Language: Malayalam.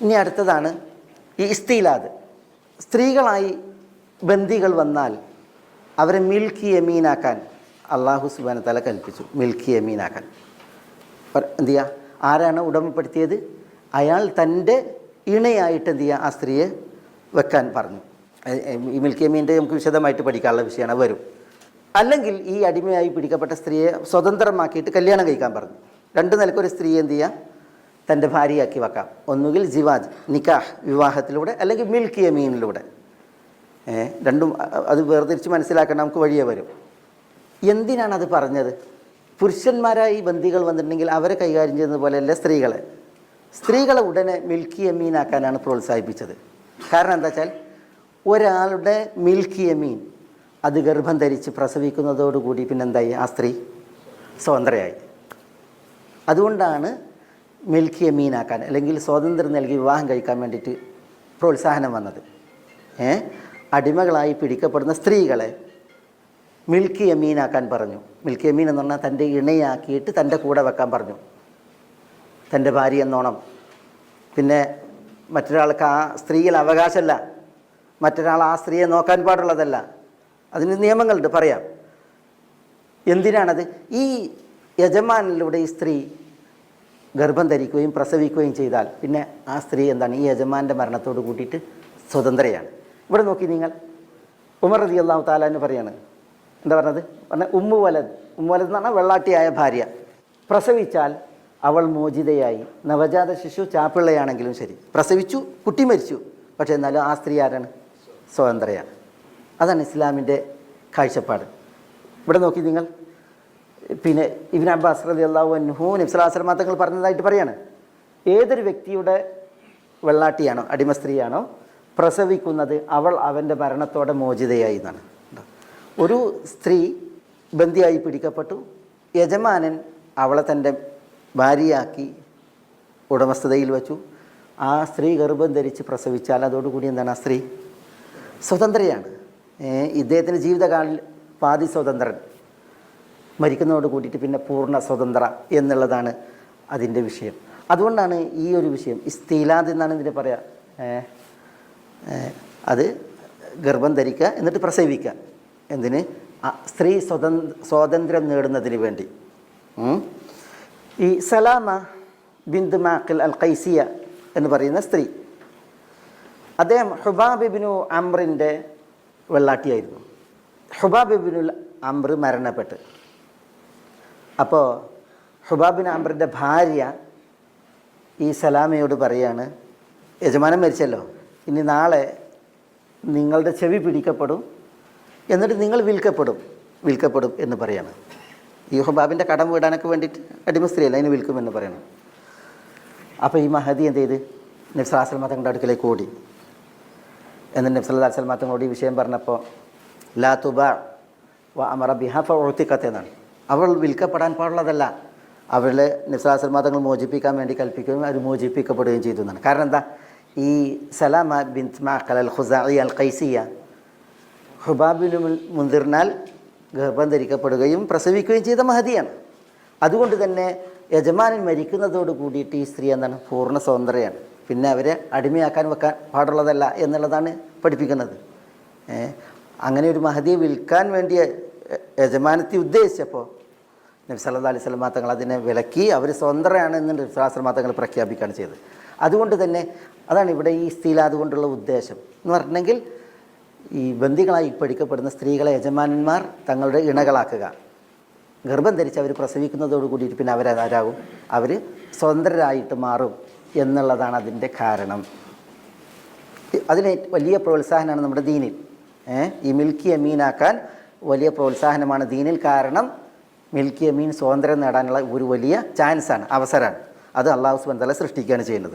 ഇനി അടുത്തതാണ് ഈ ഇസ്തീലാദ്. സ്ത്രീകളായി ബന്ദികൾ വന്നാൽ അവരെ മിൽക്കി യമീനാക്കാൻ അള്ളാഹു സുബാന തല കൽപ്പിച്ചു. മിൽക്കി യമീനാക്കാൻ. എന്ത് ചെയ്യുക ആരാണ് ഉടമപ്പെടുത്തിയത്? അയാൾ തന്റെ ഇണയായിട്ട് എന്ത് ചെയ്യുക ആ സ്ത്രീയെ വെക്കാൻ പറഞ്ഞു. ഈ മിൽക്കി യമീന്റെ നമുക്ക് വിശദമായിട്ട് പഠിക്കാനുള്ള വിഷയമാണ് വരും. അല്ലെങ്കിൽ ഈ അടിമയായി പിടിക്കപ്പെട്ട സ്ത്രീയെ സ്വതന്ത്രമാക്കിയിട്ട് കല്യാണം കഴിക്കാൻ പറഞ്ഞു. രണ്ട് നിലക്കൊരു സ്ത്രീയെ എന്ത് ചെയ്യുക തന്റെ ഭാര്യയാക്കി വെക്കാം. ഒന്നുകിൽ ജിവാജ് നിക്കാഹ് വിവാഹത്തിലൂടെ അല്ലെങ്കിൽ മിൽക്കിയ യമീനിലൂടെ. രണ്ടും അത് വേർതിരിച്ച് മനസ്സിലാക്കാൻ നമുക്ക് വഴിയേ വരും. എന്തിനാണ് അത് പറഞ്ഞത്? പുരുഷന്മാരായി ബന്ധികൾ വന്നിട്ടുണ്ടെങ്കിൽ അവരെ കൈകാര്യം ചെയ്യുന്നത് പോലെയല്ല സ്ത്രീകളെ. സ്ത്രീകളെ ഉടനെ മിൽക്കി യമീനാക്കാനാണ് പ്രോത്സാഹിപ്പിച്ചത്. കാരണം എന്താ വെച്ചാൽ ഒരാളുടെ മിൽക്കി യമീൻ അത് ഗർഭം ധരിച്ച് പ്രസവിക്കുന്നതോടുകൂടി പിന്നെന്തായി? ആ സ്ത്രീ സ്വതന്ത്രയായി. അതുകൊണ്ടാണ് മിൽക്കി മീനാക്കാൻ അല്ലെങ്കിൽ സ്വാതന്ത്ര്യം നൽകി വിവാഹം കഴിക്കാൻ വേണ്ടിയിട്ട് പ്രോത്സാഹനം വന്നത്. ഏ? അടിമകളായി പിടിക്കപ്പെടുന്ന സ്ത്രീകളെ മിൽക്കി മീനാക്കാൻ പറഞ്ഞു. മിൽക്കി മീൻ എന്ന് പറഞ്ഞാൽ തന്റെ ഇണയാക്കിയിട്ട് തന്റെ കൂടെ വെക്കാൻ പറഞ്ഞു. തന്റെ ഭാര്യ എന്നോണം. പിന്നെ മറ്റൊരാൾക്ക് ആ സ്ത്രീയിൽ അവകാശമല്ല. മറ്റൊരാൾ ആ സ്ത്രീയെ നോക്കാൻ പാടുള്ളതല്ല. അതിന് നിയമങ്ങളുണ്ട് പറയാം. എന്തിനാണത്? ഈ യജമാനിലൂടെ ഈ സ്ത്രീ ഗർഭം ധരിക്കുകയും പ്രസവിക്കുകയും ചെയ്താൽ പിന്നെ ആ സ്ത്രീ എന്താണ്? ഈ യജമാന്റെ മരണത്തോട് കൂട്ടിയിട്ട് സ്വതന്ത്രയാണ്. ഇവിടെ നോക്കി നിങ്ങൾ. ഉമർ റതി അള്ളാഹു താലാന്ന് പറയാണ്. എന്താ പറഞ്ഞത്? പറഞ്ഞ ഉമ്മു വലത് ഉമ്മു വലത് എന്ന് പറഞ്ഞാൽ വെള്ളാട്ടിയായ ഭാര്യ. പ്രസവിച്ചാൽ അവൾ മോചിതയായി. നവജാത ശിശു ചാപ്പിള്ളയാണെങ്കിലും ശരി. പ്രസവിച്ചു കുട്ടി മരിച്ചു. പക്ഷേ എന്നാലും ആ സ്ത്രീ ആരാണ്? സ്വതന്ത്രയാണ്. അതാണ് ഇസ്ലാമിന്റെ കാഴ്ചപ്പാട്. ഇവിടെ നോക്കി നിങ്ങൾ. പിന്നെ ഇബിൻ അബ്ബാസ് റലി അള്ളാഹു അൻഹു നബ്സലാസ്ലമാ തങ്ങൾ പറഞ്ഞതായിട്ട് പറയാണ്. ഏതൊരു വ്യക്തിയുടെ വെള്ളാട്ടിയാണോ അടിമ സ്ത്രീയാണോ പ്രസവിക്കുന്നത് അവൾ അവന്റെ മരണത്തോടെ മോചിതയായി എന്നാണ്. ഒരു സ്ത്രീ ബന്ധിയായി പിടിക്കപ്പെട്ടു. യജമാനൻ അവളെ തന്റെ ഭാര്യയാക്കി ഉടമസ്ഥതയിൽ വെച്ചു. ആ സ്ത്രീ ഗർഭം ധരിച്ച് പ്രസവിച്ചാൽ അതോടുകൂടി എന്താണ് ആ സ്ത്രീ? സ്വതന്ത്രയാണ്. ഇദ്ദേഹത്തിന്റെ ജീവിതകാലിൽ പാതി സ്വതന്ത്രൻ. മരിക്കുന്നതോട് കൂടിയിട്ട് പിന്നെ പൂർണ സ്വതന്ത്ര എന്നുള്ളതാണ് അതിന്റെ വിഷയം. അതുകൊണ്ടാണ് ഈ ഒരു വിഷയം ഇസ്തീലാദ് എന്നാണ് ഇതിന് പറയുക അത് ഗർഭം ധരിക്കുക എന്നിട്ട് പ്രസവിക്കുക. എന്തിന്? സ്ത്രീ സ്വതന്ത്ര സ്വാതന്ത്ര്യം നേടുന്നതിന് വേണ്ടി. ഈ സലാമ ബിന്ദു മാക്കിൽ അൽ ഖൈസിയ എന്ന് പറയുന്ന സ്ത്രീ. അദ്ദേഹം ഹുബാബിബിനു അമ്രിന്റെ വെള്ളാട്ടിയായിരുന്നു. ഹുബാബിബിനുൽ അമ്ര മരണപ്പെട്ട്. അപ്പോൾ ഹുബാബിൻ അമ്രിന്റെ ഭാര്യ ഈ സലാമയോട് പറയാണ് യജമാനൻ മരിച്ചല്ലോ ഇനി നാളെ നിങ്ങളുടെ ചെവി പിടിക്കപ്പെടും എന്നിട്ട് നിങ്ങൾ വിൽക്കപ്പെടും വിൽക്കപ്പെടും എന്ന് പറയാണ്. ഈ ഹുബാബിന്റെ കടം വീടാനൊക്കെ വേണ്ടിയിട്ട് അടിമ സ്ത്രീയല്ല അതിന് വിൽക്കുമെന്ന് പറയണം. അപ്പോൾ ഈ മഹദി എന്ത് ചെയ്ത്? നബ്സലാസ്ലമ തങ്ങളുടെ അടുക്കലേക്ക് ഓടി. എന്നിട്ട് നബ്സല്ലാ സ്വലമ തങ്ങളോട് ഈ വിഷയം പറഞ്ഞപ്പോൾ ലാ തുബ വ അമറ ഒഴുത്തിക്കത്തെ എന്നാണ്. അവൾ വിൽക്കപ്പെടാൻ പാടുള്ളതല്ല. അവളെ നബ്സലാ സ്വലമ തങ്ങൾ മോചിപ്പിക്കാൻ വേണ്ടി കൽപ്പിക്കുകയും അവർ മോചിപ്പിക്കപ്പെടുകയും ചെയ്തു എന്നാണ്. കാരണം എന്താ? ഈ സലാമ ബിൻ മാക്കൽ അൽ അൽ ഖൈസിയ ഹുബാബിനുൽ മുന്തിർനാൽ ഗർഭം ധരിക്കപ്പെടുകയും പ്രസവിക്കുകയും ചെയ്ത മഹതിയാണ്. അതുകൊണ്ട് തന്നെ യജമാനൻ മരിക്കുന്നതോട് കൂടിയിട്ട് ഈ സ്ത്രീ എന്താണ്? പൂർണ സ്വതന്ത്രയാണ്. പിന്നെ അവരെ അടിമയാക്കാൻ വെക്കാൻ പാടുള്ളതല്ല എന്നുള്ളതാണ് പഠിപ്പിക്കുന്നത്. അങ്ങനെ ഒരു മഹതിയെ വിൽക്കാൻ വേണ്ടി യജമാനത്തെ ഉദ്ദേശിച്ചപ്പോൾ നബി സല്ലാ അലൈഹി സ്വലമാ തങ്ങൾ അതിനെ വിലക്കി അവർ സ്വതന്ത്രമാണ് എന്ന് നബി സ്വലാസ്ലമാ തങ്ങൾ പ്രഖ്യാപിക്കുകയാണ് ചെയ്തത്. അതുകൊണ്ട് തന്നെ അതാണ് ഇവിടെ ഈ സ്ത്രീലാത് കൊണ്ടുള്ള ഉദ്ദേശം. എന്ന് പറഞ്ഞെങ്കിൽ ഈ ബന്ദികളായി പഠിക്കപ്പെടുന്ന സ്ത്രീകളെ യജമാനന്മാർ തങ്ങളുടെ ഇണകളാക്കുക. ഗർഭം ധരിച്ച് അവർ പ്രസവിക്കുന്നതോട് കൂടിയിട്ട് പിന്നെ അവരാരാകും അവർ സ്വതന്ത്രരായിട്ട് മാറും എന്നുള്ളതാണ് അതിന്റെ കാരണം. അതിന് വലിയ പ്രോത്സാഹനമാണ് നമ്മുടെ ദീനിൽ? ഈ മിൽക്കി അമീനാക്കാൻ വലിയ പ്രോത്സാഹനമാണ് ദീനിൽ കാരണം മിൽക്കിയ മീൻ സ്വാതന്ത്ര്യം നേടാനുള്ള ഒരു വലിയ ചാൻസാണ് അവസരമാണ്. അത് അള്ളാഹു സുബന്ധല സൃഷ്ടിക്കുകയാണ് ചെയ്യുന്നത്.